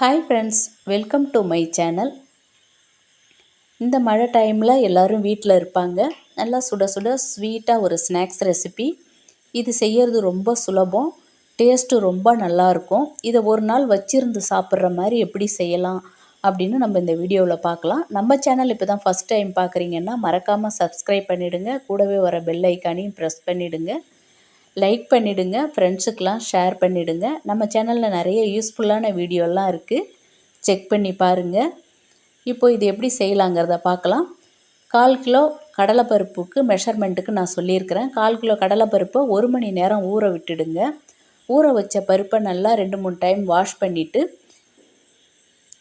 Hi friends welcome to my channel இந்த மழை டைமில் எல்லோரும் வீட்டில் இருப்பாங்க. நல்லா சுட சுட ஸ்வீட்டாக ஒரு ஸ்நாக்ஸ் ரெசிபி இது செய்கிறது ரொம்ப சுலபம். டேஸ்ட்டு ரொம்ப நல்லாயிருக்கும் இதை ஒரு நாள் வச்சிருந்து சாப்பிட்ற மாதிரி எப்படி செய்யலாம் அப்படின்னு நம்ம இந்த வீடியோவில் பார்க்கலாம். நம்ம சேனல் இப்போ தான் ஃபஸ்ட் டைம் பார்க்குறீங்கன்னா மறக்காமல் சப்ஸ்கிரைப் பண்ணிவிடுங்க கூடவே வர பெல் ஐக்கானையும் ப்ரெஸ் பண்ணிவிடுங்க லைக் பண்ணிவிடுங்க ஃப்ரெண்ட்ஸுக்கெலாம் ஷேர் பண்ணிவிடுங்க நம்ம சேனலில் நிறைய யூஸ்ஃபுல்லான வீடியோலாம் இருக்குது செக் பண்ணி பாருங்கள் இப்போ இது எப்படி செய்யலாங்கிறத பார்க்கலாம். கால் கிலோ கடலைப்பருப்புக்கு மெஷர்மெண்ட்டுக்கு நான் சொல்லியிருக்கிறேன். கால் கிலோ கடலைப்பருப்பை ஒரு மணி நேரம் ஊற விட்டுடுங்க. ஊற வச்ச பருப்பை நல்லா ரெண்டு மூணு டைம் வாஷ் பண்ணிவிட்டு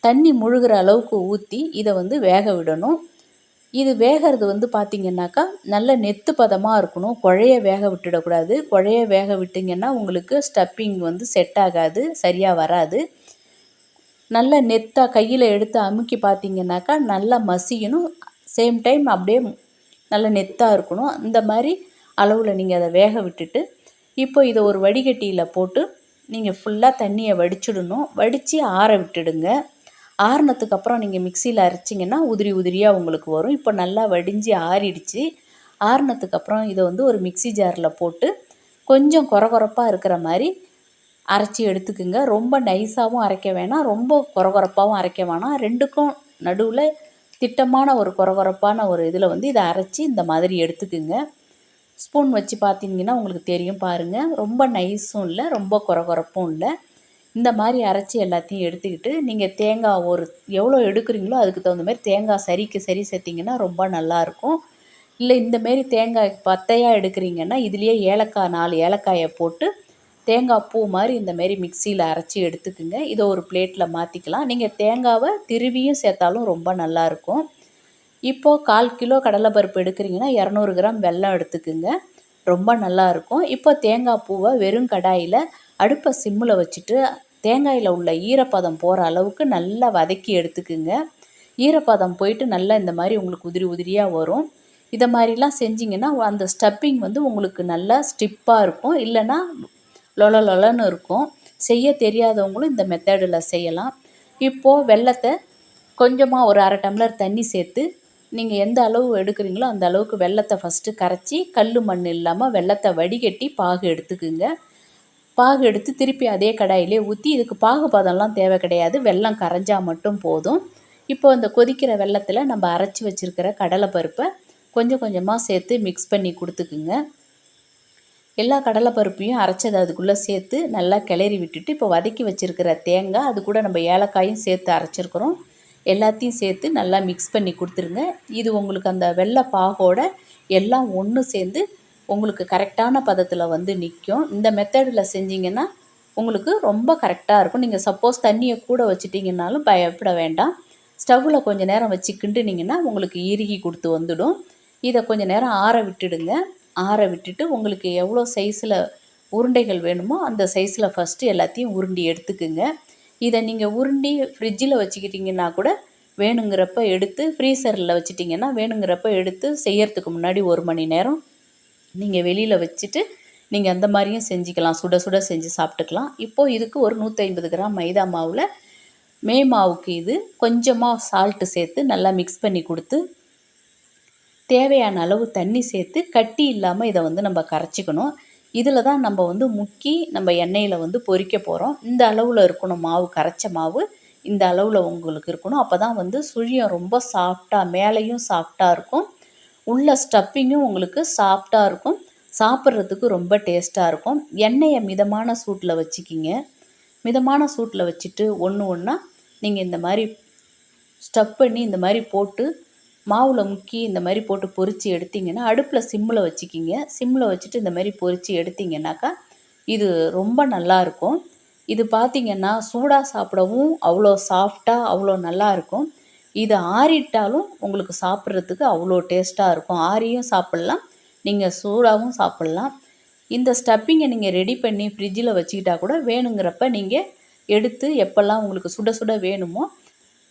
தண்ணி முழுகிற அளவுக்கு ஊற்றி இதை வந்து வேக விடணும். இது வேகிறது வந்து பார்த்திங்கன்னாக்கா நல்ல நெத்து பதமாக இருக்கணும். குழைய வேக விட்டுடக்கூடாது. குழைய வேக விட்டிங்கன்னா உங்களுக்கு ஸ்டப்பிங் வந்து செட் ஆகாது. சரியாக வராது. நல்ல நெத்தாக கையில் எடுத்து அமுக்கி பார்த்தீங்கன்னாக்கா நல்லா மசியணும். சேம் டைம் அப்படியே நல்ல நெத்தாக இருக்கணும். இந்த மாதிரி அளவில் நீங்கள் அதை வேக விட்டுட்டு இப்போ இதை ஒரு வடிகட்டியில் போட்டு நீங்கள் ஃபுல்லாக தண்ணியை வடிச்சிடணும். வடித்து ஆற விட்டுடுங்க. ஆறுனதுக்கு அப்புறம் நீங்கள் மிக்சியில் அரைச்சிங்கன்னா உதிரி உதிரியாக உங்களுக்கு வரும். இப்போ நல்லா வடிஞ்சு ஆறிடுச்சு. ஆறுனதுக்கு அப்புறம் இதை வந்து ஒரு மிக்சி ஜாரில் போட்டு கொஞ்சம் குறகுறப்பாக இருக்கிற மாதிரி அரைச்சி எடுத்துக்குங்க. ரொம்ப நைஸாகவும் அரைக்க வேணாம். ரொம்ப குறகுறப்பாகவும் அரைக்க வேணாம். ரெண்டுக்கும் நடுவில் திட்டமான ஒரு குறகுறப்பான ஒரு இதில் வந்து இதை அரைச்சி இந்த மாதிரி எடுத்துக்குங்க. ஸ்பூன் வச்சு பார்த்தீங்கன்னா உங்களுக்கு தெரியும் பாருங்கள் ரொம்ப நைஸும் இல்லை ரொம்ப குறகுறப்பும் இல்லை. இந்த மாதிரி அரைச்சி எல்லாத்தையும் எடுத்துக்கிட்டு நீங்கள் தேங்காய் ஒரு எவ்வளோ எடுக்கிறீங்களோ அதுக்கு தகுந்த மாதிரி தேங்காய் சரிக்கு சரி சேர்த்திங்கன்னா ரொம்ப நல்லாயிருக்கும் இல்லை இந்தமாரி தேங்காய் பத்தையாக எடுக்கிறீங்கன்னா இதுலேயே ஏலக்காய் நாலு ஏலக்காயை போட்டு தேங்காய் பூ மாதிரி இந்தமாரி மிக்சியில் அரைச்சி எடுத்துக்குங்க. இதை ஒரு பிளேட்டில் மாற்றிக்கலாம் நீங்கள் தேங்காவை திருவியும் சேர்த்தாலும் ரொம்ப நல்லாயிருக்கும் இப்போது கால் கிலோ கடலைப்பருப்பு எடுக்கிறீங்கன்னா இரநூறு கிராம் வெல்லம் எடுத்துக்குங்க. ரொம்ப நல்லாயிருக்கும் இப்போ தேங்காய் பூவை வெறும் கடாயில் அடுப்பை சிம்மில் வச்சுட்டு தேங்காயில் உள்ள ஈரப்பதம் போகிற அளவுக்கு நல்லா வதக்கி எடுத்துக்குங்க. ஈரப்பதம் போயிட்டு நல்லா இந்த மாதிரி உங்களுக்கு உதிரி உதிரியாக வரும். இதை மாதிரிலாம் செஞ்சிங்கன்னா அந்த ஸ்டப்பிங் வந்து உங்களுக்கு நல்லா ஸ்டிப்பாக இருக்கும். இல்லைன்னா லொல லொலன்னு இருக்கும். செய்ய தெரியாதவங்களும் இந்த மெத்தடில் செய்யலாம். இப்போது வெள்ளத்தை கொஞ்சமாக ஒரு அரை டம்ளர் தண்ணி சேர்த்து நீங்கள் எந்த அளவு எடுக்கிறீங்களோ அந்த அளவுக்கு வெள்ளத்தை ஃபஸ்ட்டு கரைச்சி கல் மண் இல்லாமல் வெள்ளத்தை வடிகட்டி பாகு எடுத்துக்குங்க. பாகு எடுத்து திருப்பி அதே கடாயிலே ஊற்றி இதுக்கு பாகு பதம்லாம் தேவை கிடையாது. வெல்லம் கரைஞ்சால் மட்டும் போதும். இப்போ அந்த கொதிக்கிற வெள்ளத்தில் நம்ம அரைச்சி வச்சுருக்கிற கடலைப்பருப்பை கொஞ்சம் கொஞ்சமாக சேர்த்து மிக்ஸ் பண்ணி கொடுத்துக்குங்க. எல்லா கடலைப்பருப்பையும் அரைச்சதை அதுக்குள்ளே சேர்த்து நல்லா கிளறி விட்டுட்டு இப்போ வதக்கி வச்சுருக்கிற தேங்காய் அது கூட நம்ம ஏலக்காயும் சேர்த்து அரைச்சிருக்கிறோம். எல்லாத்தையும் சேர்த்து நல்லா மிக்ஸ் பண்ணி கொடுத்துருங்க. இது உங்களுக்கு அந்த வெள்ளை பாகோட எல்லாம் ஒன்று சேர்ந்து உங்களுக்கு கரெக்டான பதத்தில் வந்து நிற்கும் இந்த மெத்தடில் செஞ்சிங்கன்னா உங்களுக்கு ரொம்ப கரெக்டாக இருக்கும். நீங்கள் சப்போஸ் தண்ணியை கூட வச்சுட்டிங்கனாலும் பயப்பட வேண்டாம். ஸ்டவ்வில் கொஞ்சம் நேரம் வச்சு கிண்டுனிங்கன்னா உங்களுக்கு இறுகி கொடுத்து வந்துடும். இதை கொஞ்சம் நேரம் ஆற விட்டுடுங்க. ஆற விட்டுட்டு உங்களுக்கு எவ்வளோ சைஸில் உருண்டைகள் வேணுமோ அந்த சைஸில் ஃபஸ்ட்டு எல்லாத்தையும் உருண்டி எடுத்துக்குங்க. இதை நீங்கள் உருண்டி ஃப்ரிட்ஜில் வச்சுக்கிட்டிங்கன்னா கூட வேணுங்கிறப்ப எடுத்து ஃப்ரீசரில் வச்சுட்டிங்கன்னா வேணுங்கிறப்ப எடுத்து செய்யறதுக்கு முன்னாடி ஒரு மணி நேரம் நீங்கள் வெளியில் வச்சுட்டு நீங்கள் அந்த மாதிரியும் செஞ்சுக்கலாம். சுட சுட செஞ்சு சாப்பிட்டுக்கலாம். இப்போது இதுக்கு ஒரு நூற்றி ஐம்பது கிராம் மைதா மாவில் மே மாவுக்கு இது கொஞ்சமாக சால்ட்டு சேர்த்து நல்லா மிக்ஸ் பண்ணி கொடுத்து தேவையான அளவு தண்ணி சேர்த்து கட்டி இல்லாமல் இதை வந்து நம்ம கரைச்சிக்கணும். இதில் தான் நம்ம வந்து முக்கி நம்ம எண்ணெயில் வந்து பொரிக்க போகிறோம் இந்த அளவில் இருக்கணும் மாவு கரைச்ச மாவு. இந்த அளவில் உங்களுக்கு இருக்கணும். அப்போ தான் வந்து சுழியம் ரொம்ப சாஃப்டாக மேலேயும் சாஃப்டாக இருக்கும். உள்ள ஸ்டப்பிங்கும் உங்களுக்கு சாஃப்டாக இருக்கும். சாப்பிட்றதுக்கு ரொம்ப டேஸ்ட்டாக இருக்கும். எண்ணெயை மிதமான சூட்டில் வச்சுக்கிங்க. மிதமான சூட்டில் வச்சுட்டு ஒன்று ஒன்றா நீங்கள் இந்த மாதிரி ஸ்டப் பண்ணி இந்த மாதிரி போட்டு மாவில் முக்கி இந்த மாதிரி போட்டு பொறிச்சு எடுத்திங்கன்னா அடுப்பில் சிம்மில் வச்சுக்கிங்க. சிம்மில் வச்சுட்டு இந்த மாதிரி பொறிச்சு எடுத்திங்கனாக்கா இது ரொம்ப நல்லாயிருக்கும் இது பார்த்திங்கன்னா சூடாக சாப்பிடவும் அவ்வளோ சாஃப்டாக அவ்வளோ நல்லாயிருக்கும் இது ஆறிட்டாலும் உங்களுக்கு சாப்பிட்றதுக்கு அவ்வளோ டேஸ்ட்டாக இருக்கும். ஆறியும் சாப்பிட்லாம். நீங்கள் சூடாகவும் சாப்பிட்லாம். இந்த ஸ்டப்பிங்கை நீங்கள் ரெடி பண்ணி ஃப்ரிட்ஜில் வச்சுக்கிட்டா கூட வேணுங்கிறப்ப நீங்கள் எடுத்து எப்போல்லாம் உங்களுக்கு சுட சுட வேணுமோ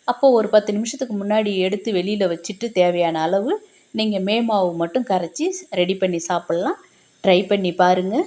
அப்போது ஒரு பத்து நிமிஷத்துக்கு முன்னாடி எடுத்து வெளியில் வச்சுட்டு தேவையான அளவு நீங்கள் மே மாவு மட்டும் கரைச்சி ரெடி பண்ணி சாப்பிட்லாம். ட்ரை பண்ணி பாருங்கள்